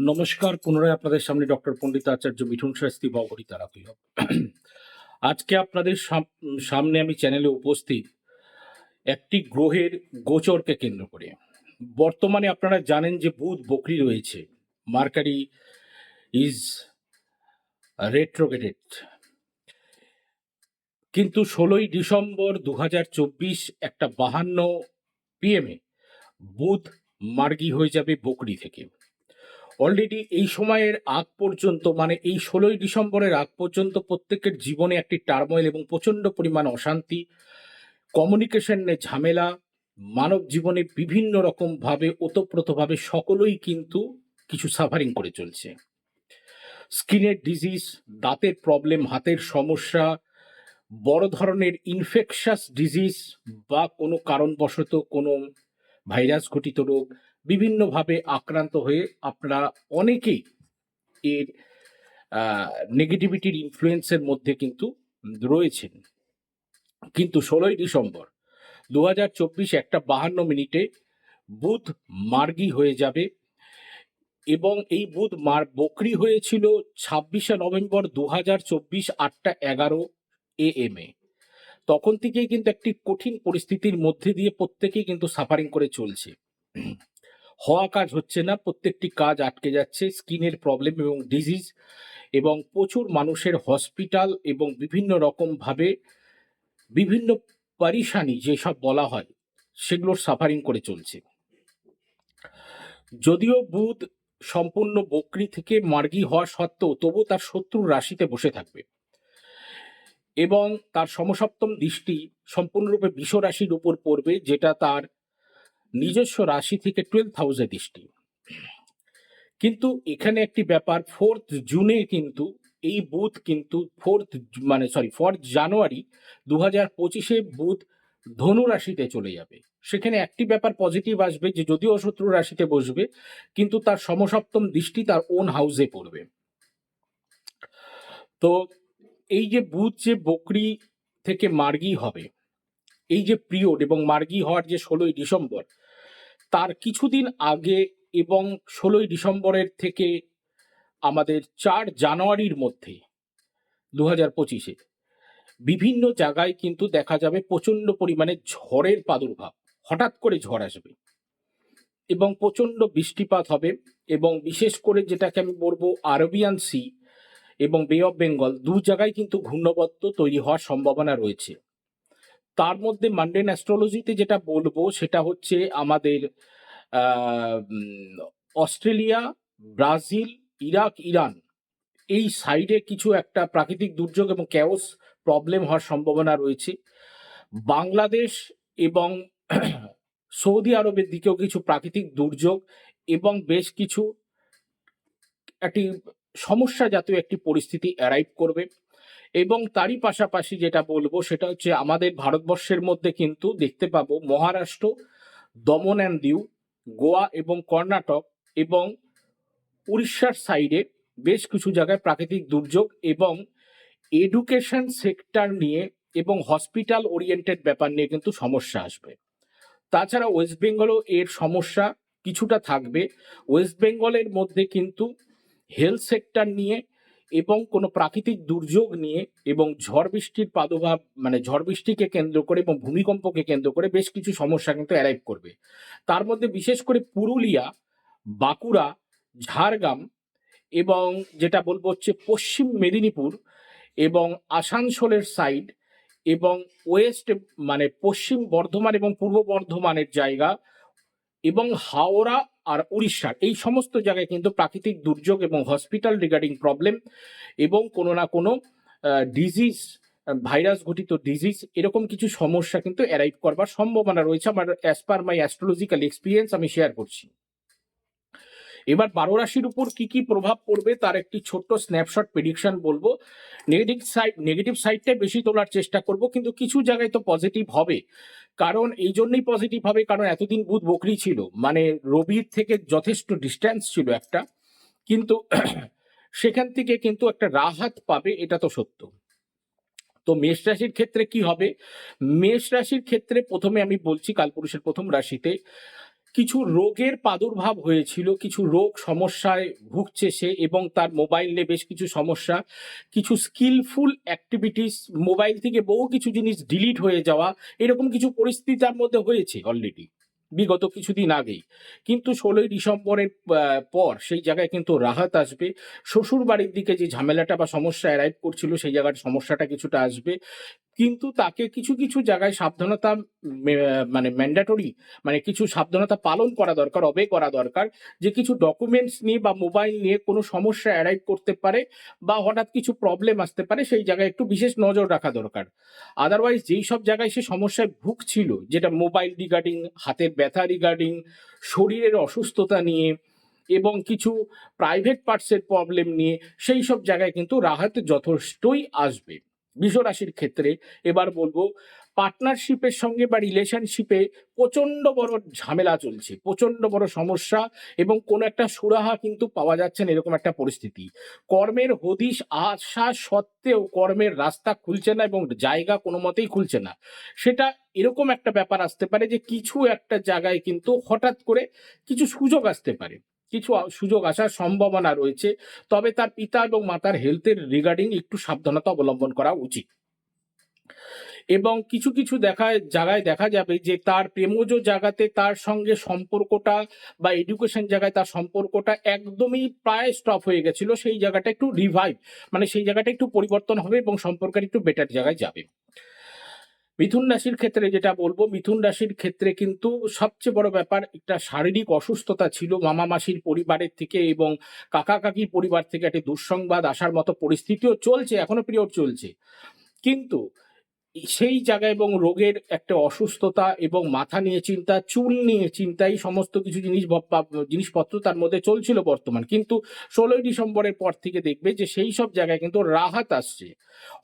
নমস্কার, পুনরায় আপনাদের সামনে ডক্টর পণ্ডিত আচার্য মিঠুন শাস্ত্রী, বগরী তারাপীঠ। আজকে আপনাদের সাম- সামনে আমি চ্যানেলে উপস্থিত একটি গ্রহের গোচরকে কেন্দ্র করে। বর্তমানে আপনারা জানেন যে বুধ বকরি রয়েছে। Mercury is retrograded. কিন্তু ষোলোই ডিসেম্বর দু হাজার চব্বিশ একটা বাহান্ন পিএমে বুধ মার্গী হয়ে যাবে বকরি থেকে। অলরেডি এই সময়ের আগ পর্যন্ত মানে এই ষোলোই ডিসেম্বরের আগ পর্যন্ত প্রত্যেকের জীবনে একটি টার্ময়েল এবং প্রচণ্ড পরিমাণ অশান্তি কমিউনিকেশনে ঝামেলা, মানব জীবনে বিভিন্ন রকমভাবে, ওতপ্রোতভাবে সকলেই কিন্তু কিছু সাফারিং করে চলছে। স্কিনের ডিজিজ দাঁতের প্রবলেম হাতের সমস্যা, বড় ধরনের ইনফেকশাস ডিজিজ বা কোনো কারণবশত কোনো ভাইরাস ঘটিত রোগ বিভিন্নভাবে আক্রান্ত হয়ে আপনারা অনেকেই এর নেগেটিভিটির ইনফ্লুয়েন্সের মধ্যে কিন্তু রয়েছেন। কিন্তু ষোলোই ডিসেম্বর দু হাজার চব্বিশ একটা বাহান্ন মিনিটে বুধ মার্গি হয়ে যাবে এবং এই বুধ মার বকরি হয়েছিল ছাব্বিশে নভেম্বর দু হাজার চব্বিশ আটটা এগারো এ এম এ। তখন থেকেই কিন্তু একটি কঠিন পরিস্থিতির মধ্যে দিয়ে প্রত্যেকেই কিন্তু সাফারিং করে চলছে। হওয়া কাজ হচ্ছে না, প্রত্যেকটি কাজ আটকে যাচ্ছে স্কিনের প্রবলেম এবং ডিজিজ এবং প্রচুর মানুষের হসপিটাল এবং বিভিন্ন রকমভাবে বিভিন্ন পারিশানি যেসব বলা হয়, সেগুলোর সাফারিং করে চলছে। যদিও বুধ সম্পূর্ণ বকরি থেকে মার্গী হওয়া সত্ত্বেও তবু তার শত্রুর রাশিতে বসে থাকবে। এবং তার সমসপ্তম দৃষ্টি সম্পূর্ণরূপে বিষ রাশির উপর পড়বে, যেটা তার নিজস্ব রাশি থেকে টুয়েলভ হাউসে দৃষ্টি। কিন্তু এখানে একটি ব্যাপার ফোর্থ জুনে কিন্তু এই বুথ কিন্তু ফোর্থ মানে সরি ফোর্থ জানুয়ারি দু হাজার পঁচিশে বুথ ধনু রাশিতে চলে যাবে। সেখানে একটি ব্যাপার পজিটিভ আসবে যে যদিও শত্রু রাশিতে বসবে, কিন্তু তার সমসপ্তম দৃষ্টি তার ওন হাউসে পড়বে। তো এই যে বুধ যে বকরি থেকে মার্গী হবে, এই যে পিরিয়ড এবং মার্গী হওয়ার যে ষোলোই ডিসেম্বর, তার কিছুদিন আগে এবং ষোলোই ডিসেম্বরের থেকে আমাদের চার জানুয়ারির মধ্যে দু হাজার পঁচিশে বিভিন্ন জায়গায় কিন্তু দেখা যাবে প্রচণ্ড পরিমাণে ঝড়ের প্রাদুর্ভাব, হঠাৎ করে ঝড় আসবে এবং প্রচণ্ড বৃষ্টিপাত হবে এবং বিশেষ করে যেটাকে আমি বলব আরবিয়ান সি এবং বে অফ বেঙ্গল দু জায়গায় কিন্তু ঘূর্ণবত্ত তৈরি হওয়ার সম্ভাবনা রয়েছে। তার মধ্যে মান্ডেন অ্যাস্ট্রোলজিতে যেটা বলব সেটা হচ্ছে আমাদের অস্ট্রেলিয়া, ব্রাজিল, ইরাক, ইরান এই সাইডে কিছু একটা প্রাকৃতিক দুর্যোগ এবং ক্যাওস প্রবলেম হওয়ার সম্ভাবনা রয়েছে। বাংলাদেশ এবং সৌদি আরবের দিকেও কিছু প্রাকৃতিক দুর্যোগ এবং বেশ কিছু একটি সমস্যা জাতীয় একটি পরিস্থিতি অ্যারাইভ করবে। এবং তারই পাশাপাশি যেটা বলব, সেটা হচ্ছে আমাদের ভারতবর্ষের মধ্যে কিন্তু দেখতে পাবো মহারাষ্ট্র, দমন অ্যান্ড দিউ, গোয়া এবং কর্ণাটক এবং উড়িষ্যার সাইডে বেশ কিছু জায়গায় প্রাকৃতিক দুর্যোগ এবং এডুকেশন সেক্টর নিয়ে এবং হসপিটাল ওরিয়েন্টেড ব্যাপার নিয়ে কিন্তু সমস্যা আসবে। তাছাড়া ওয়েস্ট বেঙ্গলও এর সমস্যা কিছুটা থাকবে। ওয়েস্ট বেঙ্গলের মধ্যে কিন্তু হেলথ সেক্টর নিয়ে এবং কোনো প্রাকৃতিক দুর্যোগ নিয়ে এবং ঝড় বৃষ্টির প্রাদুর্ভাব মানে ঝড় বৃষ্টিকে কেন্দ্র করে এবং ভূমিকম্পকে কেন্দ্র করে বেশ কিছু সমস্যা কিন্তু অ্যারাইভ করবে। তার মধ্যে বিশেষ করে পুরুলিয়া, বাঁকুড়া, ঝাড়গ্রাম এবং যেটা বলব হচ্ছে পশ্চিম মেদিনীপুর এবং আসানসোলের সাইড এবং ওয়েস্ট মানে পশ্চিম বর্ধমান এবং পূর্ব বর্ধমানের জায়গা এবং হাওড়া আর উড়িষ্যার এই সমস্ত জায়গায় কিন্তু প্রাকৃতিক দুর্যোগ এবং হসপিটাল রিগার্ডিং প্রবলেম এবং কোনো না কোনো ডিজিজ ভাইরাস ঘটিত ডিজিজ এরকম কিছু সমস্যা কিন্তু অ্যারাইভ করবার সম্ভাবনা রয়েছে। আমার as per my astrological experience আমি শেয়ার করছি। এবার বারো রাশির উপর কি কি প্রভাব পড়বে তার একটি ছোট্ট স্ন্যাপশট প্রেডিকশন বলব। নেগেটিভ সাইড নেগেটিভ সাইডটাই বেশি তোলার চেষ্টা করব, কিন্তু কিছু জায়গায় তো পজিটিভ হবে। কারণ এই জন্যই পজিটিভ হবে, কারণ এতদিন বুধ বকরি ছিল মানে রবির থেকে যথেষ্ট ডিস্ট্যান্স ছিল একটা। কিন্তু সেখান থেকে কিন্তু একটা রাহাত পাবে, এটা তো সত্য। তো মেষ রাশির ক্ষেত্রে কি হবে? মেষ রাশির ক্ষেত্রে প্রথমে আমি বলছি কালপুরুষের প্রথম রাশিতে। কিছু রোগের প্রাদুর্ভাব হয়েছিল, কিছু রোগ সমস্যায় ভুগছে সে এবং তার মোবাইল নিয়ে বেশ কিছু সমস্যা, কিছু স্কিলফুল অ্যাক্টিভিটিস মোবাইল থেকে বহু কিছু জিনিস ডিলিট হয়ে যাওয়া, এরকম কিছু পরিস্থিতি তার মধ্যে হয়েছে অলরেডি বিগত কিছুদিন আগেই। কিন্তু ষোলোই ডিসেম্বরের পর সেই জায়গায় কিন্তু রাহাত আসবে শ্বশুর বাড়ির দিকে যে ঝামেলাটা বা সমস্যা অ্যারাইভ করছিল সেই জায়গার সমস্যাটা কিছুটা আসবে। কিন্তু তাকে কিছু কিছু জায়গায় সাবধানতা মানে ম্যান্ডাটরি মানে কিছু সাবধানতা পালন করা দরকার অবে করা দরকার, যে কিছু ডকুমেন্টস নিয়ে বা মোবাইল নিয়ে কোনো সমস্যা অ্যারাইভ করতে পারে বা হঠাৎ কিছু প্রবলেম আসতে পারে, সেই জায়গায় একটু বিশেষ নজর রাখা দরকার। আদারওয়াইজ যেই সব জায়গায় সে সমস্যায় ভুগছিল, যেটা মোবাইল রিগার্ডিং হাতের ব্যথা রিগার্ডিং শরীরের অসুস্থতা নিয়ে এবং কিছু প্রাইভেট পার্টসের প্রবলেম নিয়ে, সেই সব জায়গায় কিন্তু রাহাত যথেষ্টই আসবে। বিশ্বরাশির ক্ষেত্রে এবার বলব পার্টনারশিপের সঙ্গে বা রিলেশনশিপে প্রচণ্ড বড় ঝামেলা চলছে, প্রচণ্ড বড় সমস্যা এবং কোনো একটা সুরাহা কিন্তু পাওয়া যাচ্ছে না এরকম একটা পরিস্থিতি। কর্মের হদিশ আসা সত্ত্বেও কর্মের রাস্তা খুলছে না এবং জায়গা কোনো মতেই খুলছে না। সেটা এরকম একটা ব্যাপার আসতে পারে যে কিছু একটা জায়গায় কিন্তু হঠাৎ করে কিছু সুযোগ আসতে পারে। কিছু সুযোগ আসার সম্ভাবনা রয়েছে। তবে তার পিতা এবং মাতার হেলথের রিগার্ডিং একটু সাবধানতা অবলম্বন করা উচিত। এবং কিছু কিছু দেখা জায়গায় দেখা যাবে যে তার প্রেমজ জায়গাতে তার সঙ্গে সম্পর্কটা বা এডুকেশন জায়গায় তার সম্পর্কটা একদমই প্রায় স্টপ হয়ে গেছিল। সেই জায়গাটা একটু রিভাইভ মানে সেই জায়গাটা একটু পরিবর্তন হবে এবং সম্পর্কের একটু বেটার জায়গায় যাবে। মিথুন রাশির ক্ষেত্রে যেটা বলব, মিথুন রাশির ক্ষেত্রে কিন্তু সবচেয়ে বড় ব্যাপার একটা শারীরিক অসুস্থতা ছিল মামা মাসির পরিবারের থেকে এবং কাকা কাকির পরিবার থেকে একটি দুঃসংবাদ আসার মতো পরিস্থিতিও চলছে, এখনও পিরিয়ড চলছে। কিন্তু সেই জায়গা এবং রোগের একটা অসুস্থতা এবং মাথা নিয়ে চিন্তা, চুল নিয়ে চিন্তা, এই সমস্ত কিছু জিনিস জিনিসপত্র তার মধ্যে চলছিল বর্তমান। কিন্তু ষোলোই ডিসেম্বরের পর থেকে দেখবে যে সেই সব জায়গায় কিন্তু রাহাত আসছে।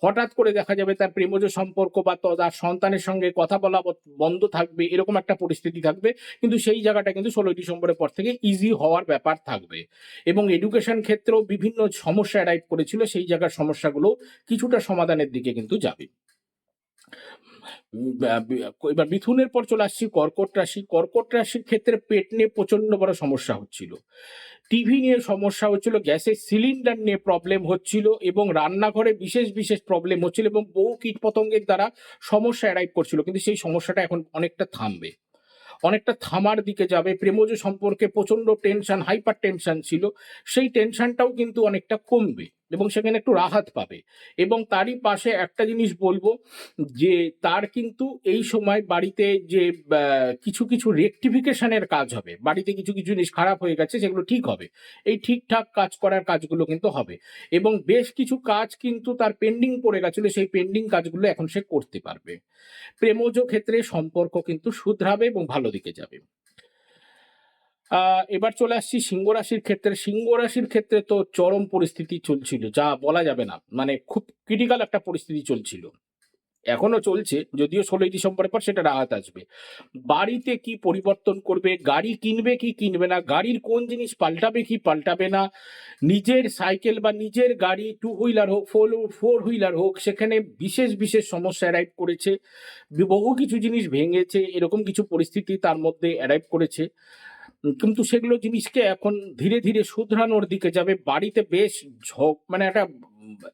হঠাৎ করে দেখা যাবে তার প্রেমজ সম্পর্ক বা তার সন্তানের সঙ্গে কথা বলা বন্ধ থাকবে, এরকম একটা পরিস্থিতি থাকবে। কিন্তু সেই জায়গাটা কিন্তু ষোলোই ডিসেম্বরের পর থেকে ইজি হওয়ার ব্যাপার থাকবে। এবং এডুকেশন ক্ষেত্রেও বিভিন্ন সমস্যা অ্যারাইভ করেছিল, সেই জায়গার সমস্যাগুলো কিছুটা সমাধানের দিকে কিন্তু যাবে। এবার মিথুনের পর চলে আসছি কর্কট রাশি। কর্কট রাশির ক্ষেত্রে পেট নিয়ে প্রচণ্ড বড় সমস্যা হচ্ছিল। টিভি নিয়ে সমস্যা হচ্ছিল, গ্যাসের সিলিন্ডার নিয়ে প্রবলেম হচ্ছিল এবং রান্নাঘরে বিশেষ বিশেষ প্রবলেম হচ্ছিল এবং বহু কীট পতঙ্গের দ্বারা সমস্যা অ্যারাইভ করছিল। কিন্তু সেই সমস্যাটা এখন অনেকটা থামবে। অনেকটা থামার দিকে যাবে। প্রেমজ সম্পর্কে প্রচণ্ড টেনশন হাইপার টেনশন ছিল। সেই টেনশনটাও কিন্তু অনেকটা কমবে। এবং সেখানে একটু রাহাত পাবে। এবং তারই পাশে একটা জিনিস বলব যে, তার কিন্তু এই সময় বাড়িতে যে কিছু কিছু রেকটিফিকেশনের কাজ হবে। বাড়িতে কিছু কিছু জিনিস খারাপ হয়ে গেছে, সেগুলো ঠিক হবে। এই ঠিকঠাক কাজ করার কাজগুলো কিন্তু হবে। এবং বেশ কিছু কাজ কিন্তু তার পেন্ডিং পড়ে গেছিল, সেই পেন্ডিং কাজগুলো এখন সে করতে পারবে। প্রেমজ ক্ষেত্রে সম্পর্ক কিন্তু শুধরাবে এবং ভালো দিকে যাবে। এবার চলে আসছি সিংহ রাশির ক্ষেত্রে। সিংহ রাশির ক্ষেত্রে তো চরম পরিস্থিতি চলছিল, যা বলা যাবে না। মানে খুব ক্রিটিক্যাল একটা পরিস্থিতি চলছিল। এখনও চলছে, যদিও ষোলোই ডিসেম্বরের পর সেটা রাহাত আসবে। বাড়িতে কি পরিবর্তন করবে, গাড়ি কিনবে কি কিনবে না, গাড়ির কোন জিনিস পাল্টাবে কি পাল্টাবে না, নিজের সাইকেল বা নিজের গাড়ি টু হুইলার হোক ফোর ফোর হুইলার হোক, সেখানে বিশেষ বিশেষ সমস্যা অ্যারাইভ করেছে। বহু কিছু জিনিস ভেঙেছে, এরকম কিছু পরিস্থিতি তার মধ্যে অ্যারাইভ করেছে। কিন্তু সেগুলো জিনিসকে এখন ধীরে ধীরে শুধরানোর দিকে যাবে। বাড়িতে বেশ ঝক মানে একটা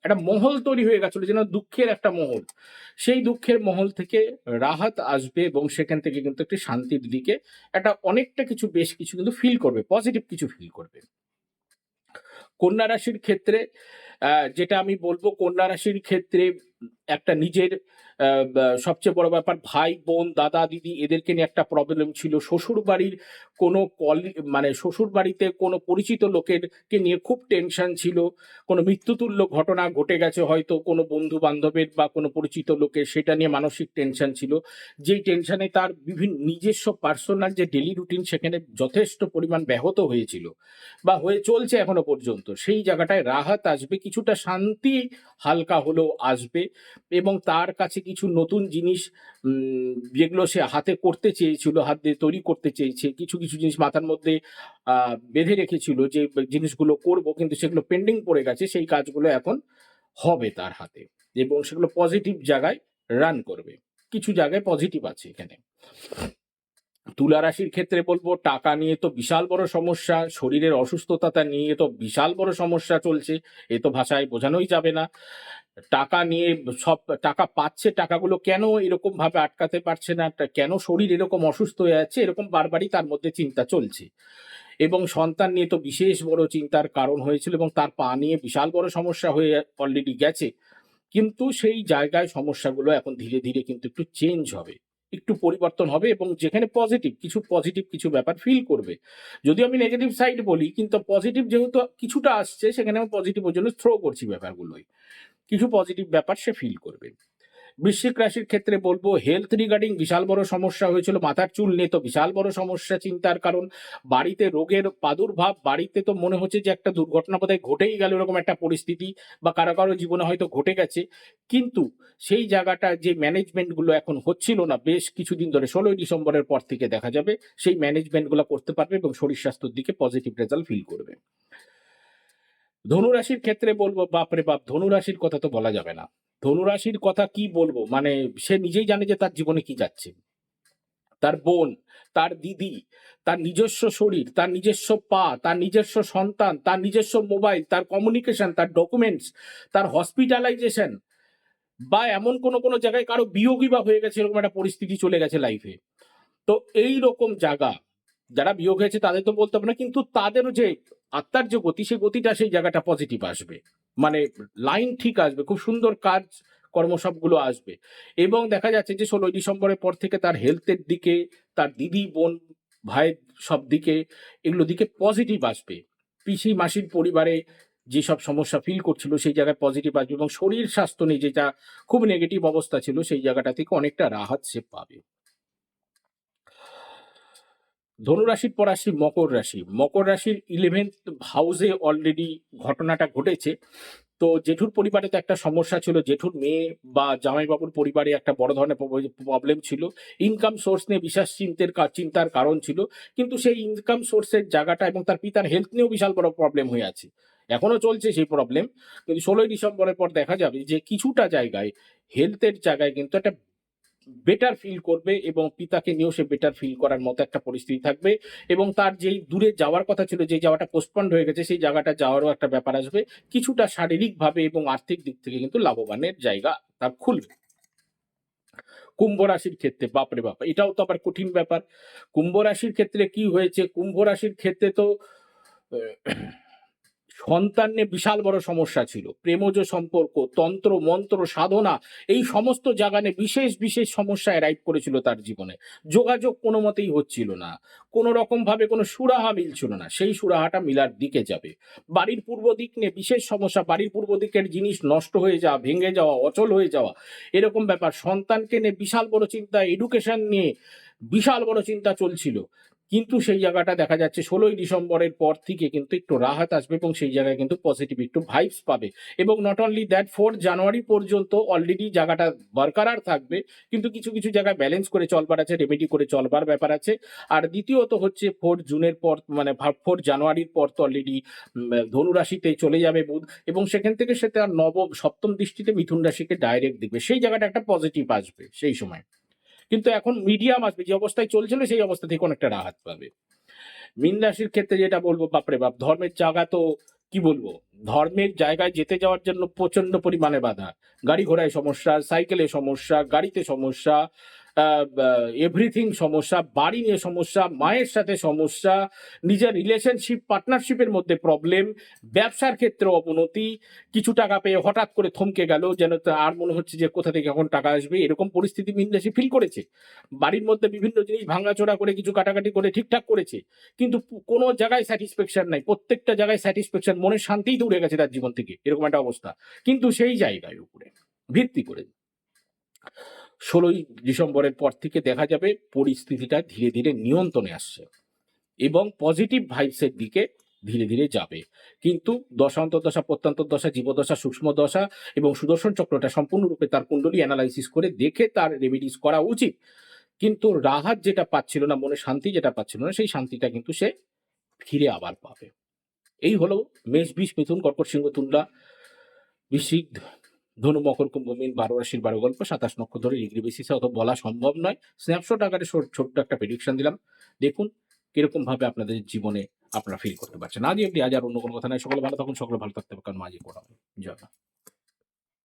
একটা মহল তৈরি হয়ে গেছিল যেন দুঃখের একটা মহল। সেই দুঃখের মহল থেকে রাহাত আসবে এবং সেখান থেকে কিন্তু একটি শান্তির দিকে একটা অনেকটা কিছু, বেশ কিছু কিন্তু ফিল করবে পজিটিভ কিছু ফিল করবে। কন্যা রাশির ক্ষেত্রে যেটা আমি বলব, কন্যা রাশির ক্ষেত্রে একটা নিজের সবচেয়ে বড় ব্যাপার ভাই, বোন, দাদা, দিদি এদেরকে নিয়ে একটা প্রবলেম ছিল। শ্বশুর বাড়ির কোনো কলি মানে শ্বশুর বাড়িতে কোনো পরিচিত লোকের কে নিয়ে খুব টেনশন ছিল। কোনো মৃত্যুতুল্য ঘটনা ঘটে গেছে হয়তো কোনো বন্ধু বান্ধবের বা কোনো পরিচিত লোকের, সেটা নিয়ে মানসিক টেনশন ছিল। যেই টেনশনে তার বিভিন্ন নিজস্ব পার্সোনাল যে ডেলি রুটিন সেখানে যথেষ্ট পরিমাণ ব্যাহত হয়েছিল বা হয়ে চলছে এখনও পর্যন্ত। সেই জায়গাটায় রাহাত আসবে, কিছুটা শান্তি হালকা হলেও আসবে। এবং তার কাছে কিছু নতুন জিনিস যেগুলো সে হাতে করতে চেয়েছিল, হাত দিয়ে তৈরি করতে চেয়েছে, কিছু কিছু জিনিস মাথার মধ্যে বেঁধে রেখেছিল যে জিনিসগুলো করব, কিন্তু সেগুলো পেন্ডিং পড়ে গেছে, সেই কাজগুলো এখন হবে তার হাতে এবং সেগুলো পজিটিভ জায়গায় রান করবে। কিছু জায়গায় পজিটিভ আছে এখানে। তুলা রাশির ক্ষেত্রে বলব, টাকা নিয়ে তো বিশাল বড় সমস্যা, শরীরের অসুস্থতা নিয়ে তো বিশাল বড় সমস্যা চলছে, এ তো ভাষায় বোঝানোই যাবে না। টাকা নিয়ে সব টাকা পাচ্ছে, টাকাগুলো কেন এরকম ভাবে আটকাতে পারছে না? কেন শরীর এরকম অসুস্থ হয়ে যাচ্ছে? এরকম বারবারই তার মধ্যে চিন্তা চলছে। এবং সন্তান নিয়ে তো বিশেষ বড় চিন্তার কারণ হয়েছিল এবং তার পা নিয়ে বিশাল বড় সমস্যা হয়ে অলরেডি গেছে। কিন্তু সেই জায়গায় সমস্যাগুলো এখন ধীরে ধীরে কিন্তু একটু চেঞ্জ হবে। একটু পরিবর্তন হবে এবং যেখানে পজিটিভ কিছু পজিটিভ কিছু ব্যাপার ফিল করবে। যদিও আমি নেগেটিভ সাইড বলি, কিন্তু পজিটিভ যেহেতু কিছুটা আসছে, সেখানে আমি পজিটিভ ওর জন্য থ্রো করছি ব্যাপারগুলোই কিছু পজিটিভ ব্যাপার সে ফিল করবে। বৃশ্চিক রাশির ক্ষেত্রে বলব হেলথ রিগার্ডিং বিশাল বড় সমস্যা হয়েছিল, মাথার চুল নিয়ে তো, বিশাল বড় সমস্যা চিন্তার কারণ। বাড়িতে রোগের প্রাদুর্ভাব, বাড়িতে তো মনে হচ্ছে যে একটা দুর্ঘটনা বোধহয় ঘটেই গেল, এরকম একটা পরিস্থিতি বা কারও কারও জীবনে হয়তো ঘটে গেছে। কিন্তু সেই জায়গাটা যে ম্যানেজমেন্টগুলো এখন হচ্ছিল না, বেশ কিছুদিন ধরে ষোলোই ডিসেম্বরের পর থেকে দেখা যাবে, সেই ম্যানেজমেন্টগুলো করতে পারবে এবং শরীর স্বাস্থ্যের দিকে পজিটিভ রেজাল্ট ফিল করবে। ধনুরাশির ক্ষেত্রে বলব, বাপরে বাপ, ধনুরাশির কথা তো বলা যাবে না। ধনুরাশির কথা কি বলব? মানে সে নিজেই জানে যে তার জীবনে কি যাচ্ছে। তার বোন, তার দিদি, তার নিজস্ব শরীর, তার নিজস্ব পা, তার নিজস্ব সন্তান, তার নিজস্ব মোবাইল, তার কমিউনিকেশন তার ডকুমেন্টস তার হসপিটালাইজেশন বা এমন কোনো কোনো জায়গায় কারও বিয়োগী বা হয়ে গেছে, এরকম একটা পরিস্থিতি চলে গেছে লাইফে তো এই রকম জায়গা, যারা বিয়োগ হয়েছে তাদের তো বলতে হবে না, কিন্তু তাদেরও যে আত্মার যে গতি, সেই গতিটা সেই জায়গাটা পজিটিভ আসবে। মানে লাইন ঠিক আসবে, খুব সুন্দর কাজ কর্ম সবগুলো আসবে। এবং দেখা যাচ্ছে যে, ষোলোই ডিসেম্বরের পর থেকে তার হেলথের দিকে, তার দিদি, বোন ভাই সব দিকে, এগুলো দিকে পজিটিভ আসবে। পিসি, মাসির পরিবারে যেসব সমস্যা ফিল করছিল, সেই জায়গায় পজিটিভ আসবে এবং শরীর স্বাস্থ্য নিয়ে যেটা খুব নেগেটিভ অবস্থা ছিল, সেই জায়গাটা থেকে অনেকটা রাহাত সে পাবে। ধনুরাশির পর আসি মকর রাশি। মকর রাশির ইলেভেন্থ হাউসে অলরেডি ঘটনাটা ঘটেছে। তো জেঠুর পরিবারে তো একটা সমস্যা ছিল। জেঠুর মেয়ে বা জামাইবাবুর পরিবারে একটা বড় ধরনের প্রবলেম ছিল। ইনকাম সোর্স নিয়ে বিশাস চিন্তের চিন্তার কারণ ছিল। কিন্তু সেই ইনকাম সোর্সের জায়গাটা এবং তার পিতার হেলথ নিয়েও বিশাল বড় প্রবলেম হয়ে আছে। এখনও চলছে সেই প্রবলেম কিন্তু ষোলোই ডিসেম্বরের পর দেখা যাবে যে কিছুটা জায়গায় হেলথের জায়গায় কিন্তু একটা বেটার ফিল করবে এবং পিতাকে নিয়েও সে বেটার ফিল করার মতো একটা পরিস্থিতি থাকবে এবং তার যেই দূরে যাওয়ার কথা ছিল, যে যাওয়াটা পোস্টপন্ড হয়ে গেছে, সেই জায়গাটা যাওয়ারও একটা ব্যাপার আসবে। কিছুটা শারীরিকভাবে এবং আর্থিক দিক থেকে কিন্তু লাভবানের জায়গা তার খুলবে। কুম্ভ রাশির ক্ষেত্রে, বাপরে বাপ, এটাও তো আবার কঠিন ব্যাপার। কুম্ভ রাশির ক্ষেত্রে কি হয়েছে? কুম্ভ রাশির ক্ষেত্রে তো সন্তান নিয়ে বিশাল বড় সমস্যা ছিল। প্রেমজ সম্পর্ক, তন্ত্র, মন্ত্র, সাধনা, এই সমস্ত জায়গা নিয়ে বিশেষ বিশেষ সমস্যায় রাইট করেছিল তার জীবনে। যোগাযোগ কোনো মতেই হচ্ছিল না। কোনো রকম ভাবে কোনো সুরাহা মিলছিল না। সেই সুরাহাটা মিলার দিকে যাবে। বাড়ির পূর্ব দিক নিয়ে বিশেষ সমস্যা, বাড়ির পূর্ব দিকের জিনিস নষ্ট হয়ে যাওয়া, ভেঙে যাওয়া, অচল হয়ে যাওয়া, এরকম ব্যাপার। সন্তানকে নিয়ে বিশাল বড় চিন্তা এডুকেশন নিয়ে বিশাল বড় চিন্তা চলছিল। কিন্তু সেই জায়গাটা দেখা যাচ্ছে ষোলোই ডিসেম্বরের পর থেকে কিন্তু একটু রাহাত আসবে এবং সেই জায়গায় কিন্তু পজিটিভ একটু ভাইবস পাবে। এবং not only that four January পর্যন্ত অলরেডি জায়গাটা বরকরার থাকবে, কিন্তু কিছু কিছু জায়গায় ব্যালেন্স করে চলবার আছে রেমেডি করে চলবার ব্যাপার আছে। আর দ্বিতীয়ত হচ্ছে ফোর জুনের পর মানে ফোর জানুয়ারির পর তো অলরেডি ধনুরাশিতে চলে যাবে বুধ এবং সেখান থেকে সে তার নবম, সপ্তম দৃষ্টিতে মিথুন রাশিকে ডাইরেক্ট দেখবে। সেই জায়গাটা একটা পজিটিভ আসবে সেই সময়। কিন্তু এখন মিডিয়াম আসবে, যে অবস্থায় চলছিল সেই অবস্থা থেকে অনেকটা রাহাত পাবে। মীন রাশির ক্ষেত্রে যেটা বলব, বাপরে বাপ, ধর্মের জায়গা তো কি বলব? ধর্মের জায়গায় যেতে যাওয়ার জন্য প্রচণ্ড পরিমাণে বাধা। গাড়ি ঘোড়ায় সমস্যা, সাইকেলে সমস্যা, গাড়িতে সমস্যা এভরিথিং সমস্যা, বাড়ি নিয়ে সমস্যা, মায়ের সাথে সমস্যা, নিজের রিলেশনশিপ পার্টনারশিপের মধ্যে প্রবলেম ব্যবসার ক্ষেত্রে অবনতি, কিছু টাকা পেয়ে হঠাৎ করে থমকে গেল, যেন আর মনে হচ্ছে যে কোথা থেকে এখন টাকা আসবে, এরকম পরিস্থিতি মিনরাশি ফিল করেছে। বাড়ির মধ্যে বিভিন্ন জিনিস ভাঙাচোরা করে, কিছু কাটাকাটি করে, ঠিকঠাক করেছে, কিন্তু কোনো জায়গায় স্যাটিসফ্যাকশন নাই, প্রত্যেকটা জায়গায় স্যাটিসফ্যাকশন মনের শান্তিই দূরে গেছে তার জীবন থেকে, এরকম একটা অবস্থা। কিন্তু সেই জায়গায় উপরে, ভিত্তি করে। ষোলোই ডিসেম্বরের পর থেকে দেখা যাবে পরিস্থিতিটা ধীরে ধীরে নিয়ন্ত্রণে আসছে এবং পজিটিভ ভাইবসের দিকে ধীরে ধীরে যাবে। কিন্তু দশান্তর দশা প্রত্যন্ত দশা জীবদশা সূক্ষ্ম দশা এবং সুদর্শন চক্রটা সম্পূর্ণরূপে তার কুণ্ডলী অ্যানালাইসিস করে দেখে তার রেমিডিস করা উচিত। কিন্তু রাহাত যেটা পাচ্ছিল না মনে শান্তি যেটা পাচ্ছিল না, সেই শান্তিটা কিন্তু সে ফিরে আবার পাবে। এই হলো মেষ বিষ মিথুন, কর্কট সিংহ, তুলা বৃশ্চিক ধনু মকর কুম্ভ মিন বারো রাশির বারো গল্প, সাতাশ নক্ষত্র ডিগ্রি বেসিসে অত বলা সম্ভব নয়। স্ন্যাপশট আকারে ছোট্ট একটা প্রেডিকশন দিলাম। দেখুন কীরকম ভাবে আপনাদের জীবনে আপনারা ফিল করতে পারছেন। আজ অব্দি আজ আর অন্য কোনো কথা নাই। সকলে ভালো থাকুন, সকলে ভালো থাকতে কারণ মাঝে পড়া জয়।